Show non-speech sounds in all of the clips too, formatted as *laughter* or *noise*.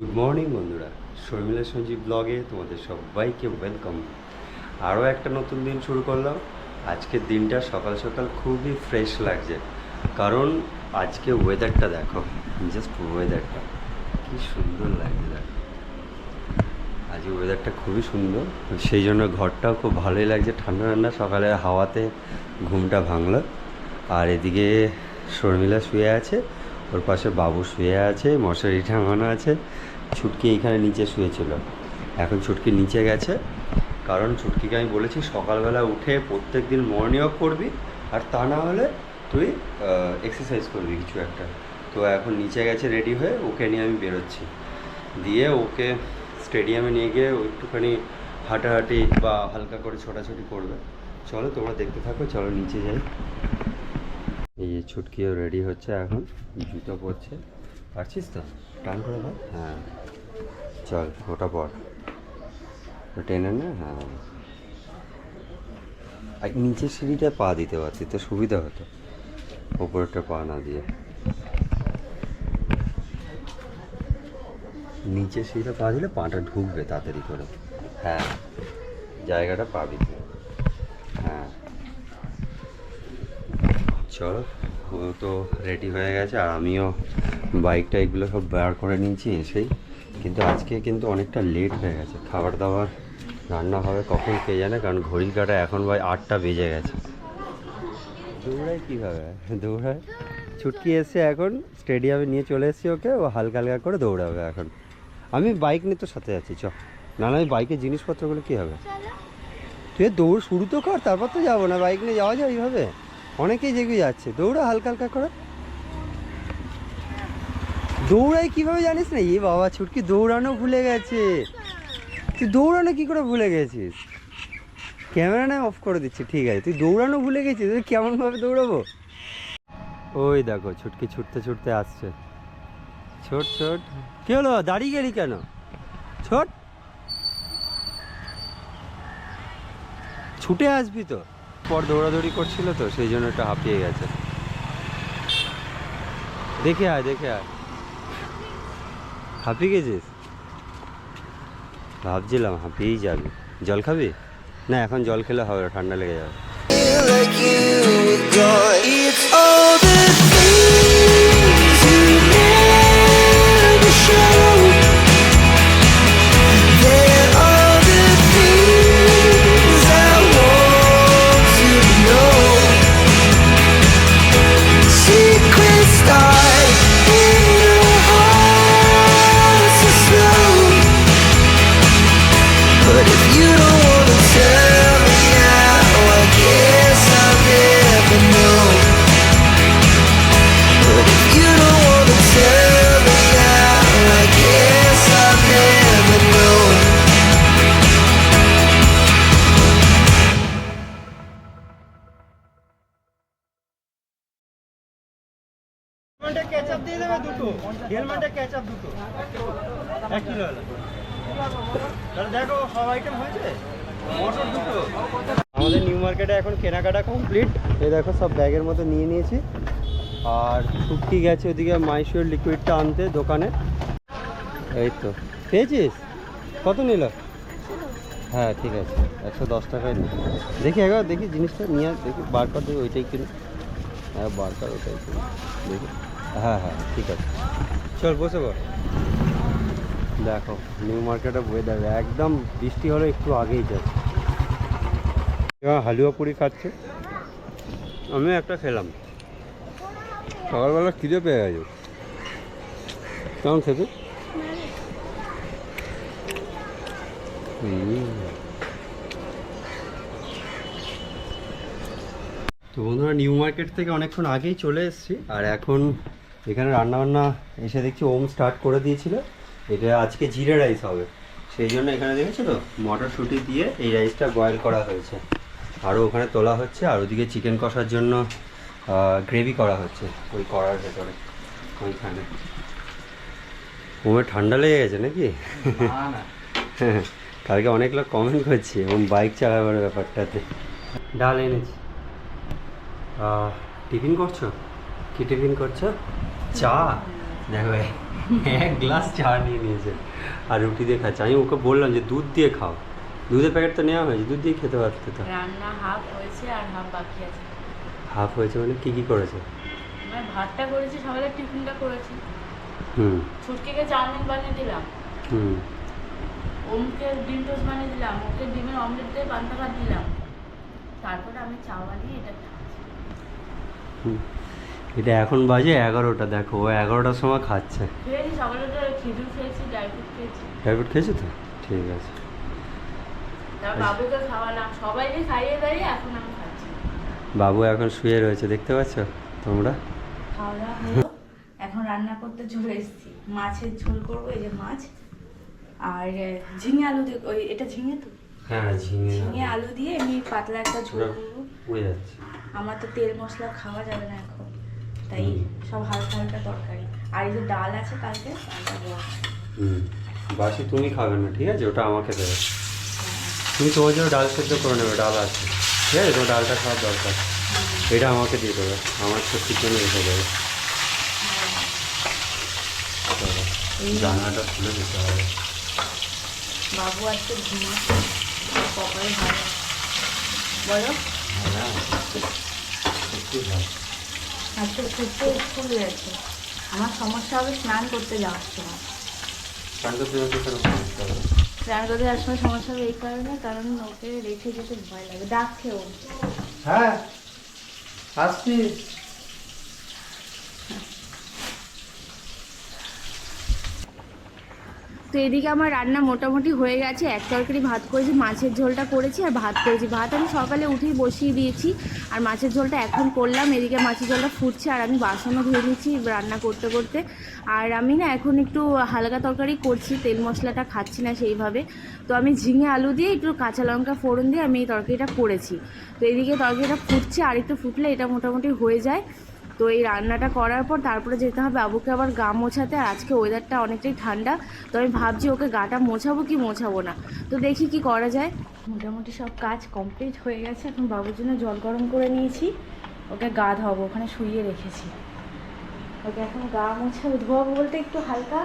Good morning বন্ধুরা। শর্মিলা সঞ্জীব ব্লগে তোমাদের সবাইকে ওয়েলকাম আরও একটা নতুন দিন শুরু করলাম। আজকের দিনটা সকাল সকাল খুবই ফ্রেশ লাগছে। কারণ আজকে ওয়েদারটা দেখো জাস্ট ওয়েদারটা কি সুন্দর লাগছে দেখো। আজকে ওয়েদারটা খুবই সুন্দর। সেই জন্য ঘরটাও খুব ভালোই লাগছে। ঠান্ডা ঠান্ডা, সকালে হাওয়াতে ঘুমটা ভাঙলো। আর এদিকে শর্মিলা শুয়ে আছে। ওর পাশে বাবু শুয়ে আছে, মশারি টাঙানো আছে, ছুটকি এইখানে নিচে শুয়েছিল। এখন ছুটকি নিচে গেছে, কারণ ছুটকিকে আমি বলেছি সকালবেলা উঠে প্রত্যেক দিন মর্নিং ওয়াক করবি, আর তা না হলে তুই এক্সারসাইজ করবি কিছু একটা। তো এখন নিচে গেছে রেডি হয়ে ওকে নিয়ে আমি বেরোচ্ছি। দিয়ে ওকে স্টেডিয়ামে নিয়ে গিয়ে একটুখানি হাঁটাহাঁটি বা হালকা করে ছোটাছুটি করবে। চলো তোমরা দেখতে থাকো, চলো নিচে যাই। এই যে ছুটকিও রেডি হচ্ছে এখন জুতো পরছে। পারছিস তো? টান করে দাও। হ্যাঁ। চল ওটা পর। টেনে না হ্যাঁ। আর নিচের সিঁড়িটা পা দিতে পারছি তো সুবিধা হতো। ওপরটা পা না দিয়ে। নিচে সিঁড়িটা পা দিলে পাটা ঢুকবে তাড়াতাড়ি করে। হ্যাঁ জায়গাটা পাবি চলো ও তো রেডি হয়ে গেছে আর আমিও বাইকটা এগুলো সব বার করে নিয়েছি এসেই। কিন্তু আজকে কিন্তু অনেকটা লেট হয়ে গেছে। খাবার দাবার, রান্না হবে কখন কে জানে, কারণ ঘড়ির কাটা এখন ভাই আটটা বেজে গেছে। দৌড়ায় কীভাবে? দৌড়ায় ছুটকি এসে এখন স্টেডিয়ামে নিয়ে চলে এসেছি ওকে, ও হালকা হালকা করে দৌড়াবে এখন। আমি বাইক নিয়ে তো সাথে আছি, চ। না না, আমি বাইকের জিনিসপত্রগুলো কী হবে? তুই দৌড় শুরু তো কর, তারপর তো যাব না। বাইক নিয়ে যাওয়া যায় এইভাবে? অনেকেই জেগে যাচ্ছে। দৌড়া হালকা হালকা করে। দৌড়াই কীভাবে জানিস না? এ বাবা, ছুটকি দৌড়ানো ভুলে গেছে। তুই দৌড়ানো কি করে ভুলে গেছিস? ক্যামেরা না অফ করে দিচ্ছি, ঠিক আছে। তুই দৌড়ানো ভুলে গেছিস তুই কেমনভাবে দৌড়াবো? ওই দেখো, ছুটকি ছুটতে ছুটতে আসছে। ছোট ছোট। কি হলো? দাঁড়িয়ে গেলি কেন? ছোট। ছুটে আসবি তো? পর দৌড়াদৌড়ি করছিল তো, সেই জন্য একটু হাঁপিয়ে গেছে। দেখে আয় দেখে আয়। হাঁপিয়ে গেছিস? ভাবছিলাম হাঁপিয়েই যাবি। জল খাবি? না, এখন জল খেলে হবে, ঠান্ডা লেগে যাবে। Like দুটো, হেলমেটে কেচাপ দুটো। এক কিলো তাহলে দেখো, সব আইটেম হয়েছে? মটর দুটো। আমাদের নিউ মার্কেটে এখন কেনাকাটা কমপ্লিট এই দেখো, সব ব্যাগের মতো নিয়ে নিয়েছি। আর শুটকি গেছে ওদিকে মাইশোর লিকুইডটা আনতে দোকানে। এই তো। পেয়েছিস? কত নিল? হ্যাঁ ঠিক আছে। একশো দশ টাকায় নি দেখি একবার, দেখি জিনিসটা নিয়ে দেখি বার দেখি ওইটাই কিনে। হ্যাঁ বার কর, ওইটাই কিনে। দেখি। হ্যাঁ হ্যাঁ ঠিক আছে। চল বসে পর দেখো নিউ মার্কেটে ওয়েদার একদম বৃষ্টি হলে একটু আগেই যাচ্ছে হালুয়া পুরি খাচ্ছে। আমি একটা খেলাম। সকালবেলা খিদে পেয়ে গেছে। কেমন খেতে? তো বন্ধুরা নিউ মার্কেট থেকে অনেকক্ষণ আগেই চলে এসেছি। আর এখন এখানে রান্নাবান্না এসে দেখছি ওম স্টার্ট করে দিয়েছিল। এটা আজকে জিরে রাইস হবে। সেই জন্য এখানে দেখেছ তো মটরশুঁটি দিয়ে এই রাইসটা বয়েল করা হয়েছে। আরও ওখানে তোলা হচ্ছে আর ওদিকে চিকেন কষার জন্য গ্রেভি করা হচ্ছে ওই করার ভেতরে ওইখানে। ওমে ঠান্ডা লেগে গেছে নাকি? *laughs* কালকে অনেক লোক কমেন্ট করছে ওম বাইক চালাবার ব্যাপারটাতে। ডাল এনেছি। টিফিন করছ? কি টিফিন করছ? চা? দেখো এক গ্লাস চা নিয়ে নিয়েছে। আর রুটি দিয়ে খাচ্ছে। আমি ওকে বললাম যে দুধ দিয়ে খাও। দুধের প্যাকেট তো নেওয়া হয়েছে দুধ দিয়ে খেতে পারতে তো। রান্না হাফ হয়েছে আর হাফ বাকি আছে। হাফ হয়েছে মানে কী কী করেছে? মানে ভাতটা করেছি সকালে টিফিনটা করেছি। হুম। ছুটকিকে চাউমিন বানিয়ে দিলাম। হুম। ওমকে ডিম টোস্ট বানিয়ে দিলাম। ওকে ডিমের অমলেট দিয়ে পান্তা ভাত দিলাম। তারপরে আমি চা বানিয়ে এটা খাচ্ছি। হুম। এটা এখন বাজে এগারোটা দেখো ও এগারোটার সময় খাচ্ছে। তো খেয়েছি তো? ঠিক আছে। বাবু এখন শুয়ে রয়েছে দেখতে পাচ্ছ তোমরা? খাওয়া দাওয়া হলো এখন রান্না করতে চলে এসেছি। মাছের ঝোল করব এই যে মাছ আর ঝিঙে আলু দিয়ে ওই এটা ঝিঙে তো? হ্যাঁ ঝিঙে ঝিঙে আলু দিয়ে এমনি পাতলা একটা ঝোল করব। আমার তো তেল মশলা খাওয়া যাবে না এখন। তাই সব হালকা হালকা তরকারি। আর এই যে ডাল আছে কালকে ডালটা হুম। বাসি তুমি খাবে না ঠিক আছে? ওটা আমাকে দেবে। তুমি তোমার জন্য ডাল সেদ্ধ করে নেবে ডাল আছে। ঠিক আছে? তোমার ডালটা খাওয়ার দরকার। এটা আমাকে দিয়ে দেবে। আমার সত্যির জন্য রেখে দেবে। চলো, জানালাটা খুলে দিতে হবে। বাবু আজকে ঘুমাচ্ছে। কপালে ভালো। বলো। হ্যাঁ। সত্যি ভালো। আজকে ছুটতে স্কুল গেছে। আমার সমস্যা হবে স্নান করতে যাওয়ার সময়। স্নান করতে যাওয়ার সমস্যা হবে? স্নান করতে যাওয়ার সময় সমস্যা হবে এই কারণে কারণ ওকে রেখে যেতে ভয় লাগে। ডাকছে ও। হ্যাঁ। আসছি তো এদিকে আমার রান্না মোটামুটি হয়ে গেছে। এক তরকারি ভাত করেছি, মাছের ঝোলটা করেছি আর ভাত করেছি। ভাত আমি সকালে উঠেই বসিয়ে দিয়েছি আর মাছের ঝোলটা এখন করলাম। এদিকে মাছের ঝোলটা ফুটছে আর আমি বাসনও ধুয়ে নিচ্ছি রান্না করতে করতে। আর আমি না এখন একটু হালকা তরকারি করছি, তেল মশলাটা খাচ্ছি না সেইভাবে। তো আমি ঝিঙে আলু দিয়ে, একটু কাঁচা লঙ্কা ফোড়ন দিয়ে আমি এই তরকারিটা করেছি। তো এদিকে তরকারিটা ফুটছে আর একটু ফুটলে এটা মোটামুটি হয়ে যায়। তো এই রান্নাটা করার পর তারপরে যেতে হবে আবুকে আবার গা মোছাতে। আর আজকে ওয়েদারটা অনেকটাই ঠান্ডা, তো আমি ভাবছি ওকে গাটা মোছাবো কি মোছাবো না। তো দেখি কি করা যায়। মোটামুটি সব কাজ কমপ্লিট হয়ে গেছে, এখন বাবুর জন্য জল গরম করে নিয়েছি। ওকে গা ধোয়াবো, ওখানে শুইয়ে রেখেছি। ওকে এখন গা মোছাবো, ধোয়াবো বলতে একটু হালকা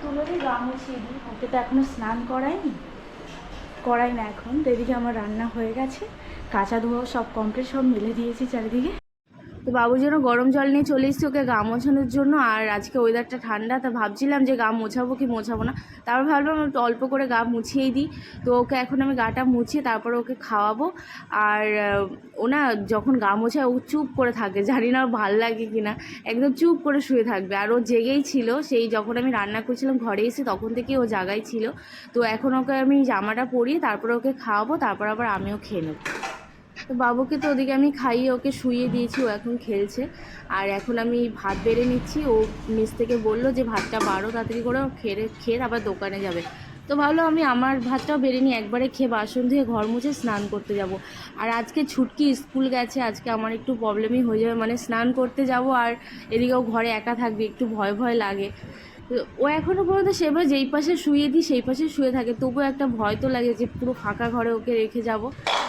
তুলে দিয়ে গা মুছিয়ে দিই। ওকে তো এখনও স্নান করায়নি, করাই না এখন। তো এদিকে আমার রান্না হয়ে গেছে, কাঁচা ধোয়া সব কমপ্লিট সব মেলে দিয়েছি চারিদিকে। তো বাবুর জন্য গরম জল নিয়ে চলে এসেছি ওকে গা মোছানোর জন্য আর আজকে ওয়েদারটা ঠান্ডা তা ভাবছিলাম যে গা মোছাবো কি মোছাবো না। তারপর ভাবলাম অল্প করে গা মুছিয়েই দিই। তো ওকে এখন আমি গাটা মুছিয়ে তারপরে ওকে খাওয়াবো। আর আহ, ও না যখন গা মোছায় ও চুপ করে থাকে জানি না ভালো লাগে কি না একদম চুপ করে শুয়ে থাকবে। আর ও জেগেই ছিল সেই যখন আমি রান্না করছিলাম ঘরে এসে তখন থেকে ও জাগাই ছিল। তো এখন ওকে আমি জামাটা পরিয়ে তারপরে ওকে খাওয়াবো তারপর আবার আমিও খেয়ে নেব। তো বাবুকে তো ওদিকে আমি খাইয়ে ওকে শুয়ে দিয়েছি, ও এখন খেলছে। আর এখন আমি ভাত বেড়ে নিচ্ছি, ও মিস থেকে বলল যে ভাতটা বারো তাড়াতাড়ি করে, খেয়ে খেয়ে আবার দোকানে যাবে। তো ভাবলো আমি আমার ভাতটাও বেড়ে নিই একবারে খেয়ে বাসন ধুয়ে ঘর মুছে স্নান করতে যাব। আর আজকে ছুটকি স্কুল গেছে, আজকে আমার একটু প্রবলেমই হয়ে যাবে মানে স্নান করতে যাব আর এদিকেও ঘরে একা থাকবে, একটু ভয় ভয় লাগে। ও এখনও পর্যন্ত সেভাবে যেই পাশে শুয়ে দিই, সেই পাশে শুয়ে থাকে, তবুও একটা ভয় তো লাগে যে পুরো ফাঁকা ঘরে ওকে রেখে যাব।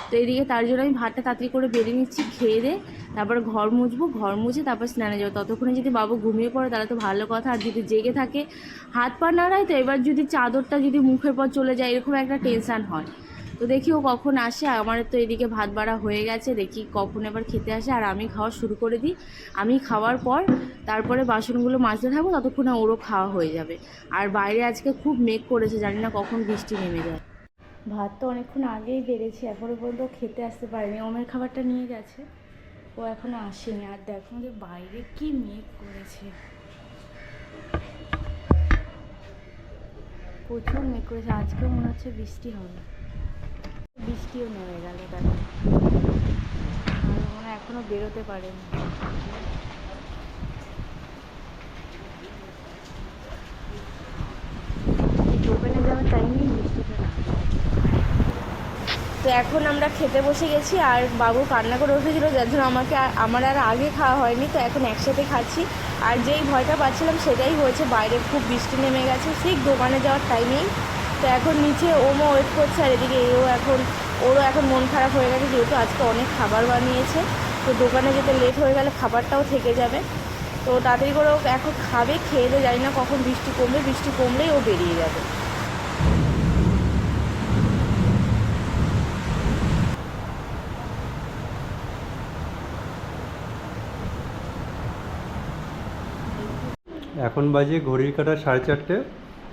তো এদিকে তার জন্য আমি ভাতটা তাড়াতাড়ি করে বেড়ে নিচ্ছি, খেয়ে দে, তারপর ঘর মুছবো, ঘর মুছে তারপর স্নানে যাব। ততক্ষণে যদি বাবু ঘুমিয়ে পড়ে তাহলে তো ভালো কথা, আর যদি জেগে থাকে, হাত পা নাড়ায় তো এবার যদি চাদরটা যদি মুখের পর চলে যায়, এরকম একটা টেনশান হয়। তো দেখি ও কখন আসে আমার তো এদিকে ভাত বাড়া হয়ে গেছে, দেখি কখন এবার খেতে আসে, আর আমি খাওয়া শুরু করে দিই। আমি খাওয়ার পর তারপরে বাসনগুলো মাজতে থাকব, ততক্ষণে ওরও খাওয়া হয়ে যাবে। আর বাইরে আজকে খুব মেঘ করেছে, জানি না কখন বৃষ্টি নেমে যায়। ভাত তো অনেকক্ষণ আগেই বেড়েছে এখনও পর্যন্ত খেতে আসতে পারেনি। ওমের খাবারটা নিয়ে গেছে, ও এখনও আসেনি। আর দেখো যে বাইরে কি মেঘ করেছে। প্রচুর মেঘ করেছে, আজকেও মনে হচ্ছে বৃষ্টি হবে। বৃষ্টিও নেমে গেল, দেখো। মনে হয় এখনও বেরোতে পারেনি। দোকানে যাওয়ার টাইমেই তো এখন আমরা খেতে বসে গেছি আর বাবু কান্না করে উঠেছিল, যার জন্য আমাকে আমার আর আগে খাওয়া হয়নি, তো এখন একসাথে খাচ্ছি। আর যেই ভয়টা পাচ্ছিলাম সেটাই হয়েছে, বাইরে খুব বৃষ্টি নেমে গেছে, ঠিক দোকানে যাওয়ার টাইমেই তো এখন নিচে ওমও ওয়েট করছে আর এদিকে এও এখন ওরও এখন মন খারাপ হয়ে গেছে, যেহেতু আজকে অনেক খাবার বানিয়েছে। তো দোকানে যেতে লেট হয়ে গেলে খাবারটাও থেকে যাবে। তো তো তাড়াতাড়ি করে ও এখন খাবে, খেয়ে দিয়ে জানি না কখন বৃষ্টি কমবে, বৃষ্টি কমলেই ও বেরিয়ে যাবে। এখন বাজে ঘড়ির কাটা সাড়ে চারটে।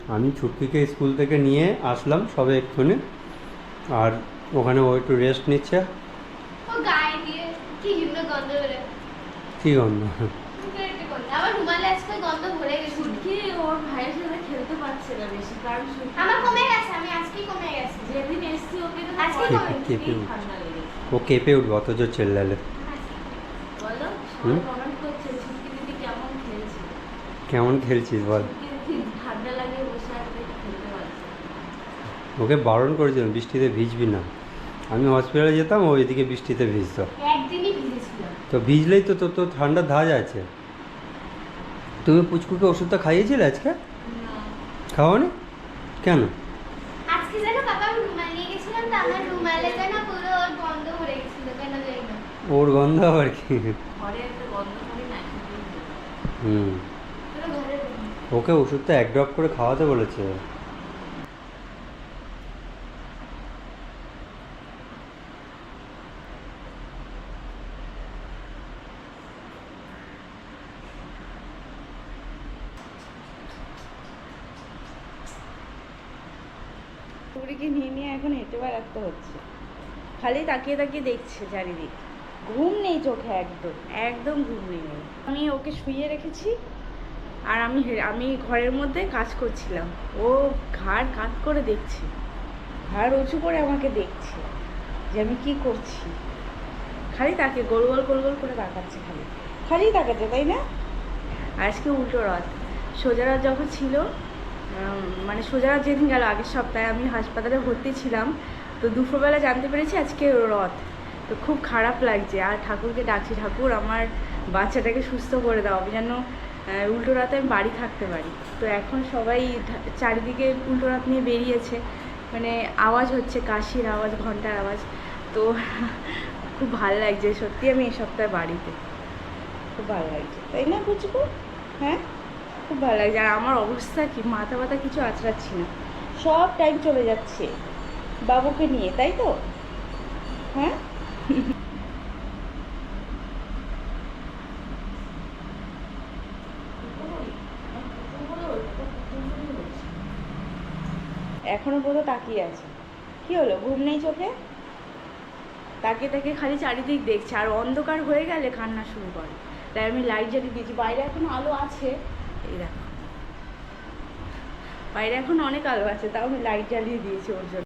আমি ছুটকিকে স্কুল থেকে নিয়ে আসলাম সবে এক্ষুনি আর ওখানে ও একটু রেস্ট নিচ্ছে। ও কি গন্ধ ও কেঁপে উঠবে অত জোর চেল্লালে হুম? সবাই কমেন্ট করছে ছুটকি দিদি কেমন খেলছে কেমন খেলছিস বল। ওকে বারণ করেছিলাম বৃষ্টিতে ভিজবি না। আমি হসপিটালে যেতাম ও এদিকে বৃষ্টিতে ভিজতো। তো ভিজলেই তো তোর তো ঠান্ডা ধাজ আছে। তুমি পুচকুকে ওষুধটা খাইয়েছিলে আজকে? খাওয়ানি কেন? ওর গন্ধ আবার কি? হুম। ওকে ওষুধটা এক ড্রপ করে খাওয়াতে বলেছে। টুকরিকে নিয়ে নিয়ে এখন হেঁটে বেড়াতে হচ্ছে। খালি তাকিয়ে তাকিয়ে দেখছে চারিদিক। ঘুম নেই চোখে একদম একদম ঘুম নেই। আমি ওকে শুইয়ে রেখেছি। আর আমি আমি ঘরের মধ্যে কাজ করছিলাম। ও ঘাড় কাত করে দেখছে। ঘাড় উঁচু করে আমাকে দেখছে যে আমি কি করছি। খালি তাকে গোল গোল গোল গোল করে তাকাচ্ছে খালি। খালি তাকাচ্ছে, তাই না? আজকে উল্টো রথ। সোজা রথ যখন ছিল মানে সোজা রথ যেদিন গেল, আগের সপ্তাহে আমি হাসপাতালে ভর্তি ছিলাম, তো দুপুরবেলা জানতে পেরেছি আজকে রথ। তো খুব খারাপ লাগছে। আর ঠাকুরকে ডাকছি, ঠাকুর, আমার বাচ্চাটাকে সুস্থ করে দাও। আমি যেন উল্টো রাতে আমি বাড়ি থাকতে পারি। তো এখন সবাই চারিদিকে উল্টো রাত নিয়ে বেরিয়েছে। মানে আওয়াজ হচ্ছে, কাশির আওয়াজ, ঘণ্টার আওয়াজ। তো *laughs* খুব ভালো লাগছে। সত্যি আমি এই সপ্তাহে বাড়িতে। খুব ভালো লাগছে। তাই না বুঝব হ্যাঁ? খুব ভালো লাগছে। আর আমার অবস্থা কি? মাথা ব্যথা কিছু আঁচড়াচ্ছি না। সব টাইম চলে যাচ্ছে। বাবুকে নিয়ে, তাই তো? হ্যাঁ? এখনও পর্যন্ত তাকিয়ে আছে। কি হলো? ঘুম নেই চোখে? তাকিয়ে তাকে খালি চারিদিক দেখছে, আর অন্ধকার হয়ে গেলে কান্না শুরু করে। তাই আমি লাইট জ্বালিয়ে দিয়েছি। বাইরে এখন আলো আছে। এই দেখো। বাইরে এখন অনেক আলো আছে, তাও আমি লাইট জ্বালিয়ে দিয়েছি ওর জন্য।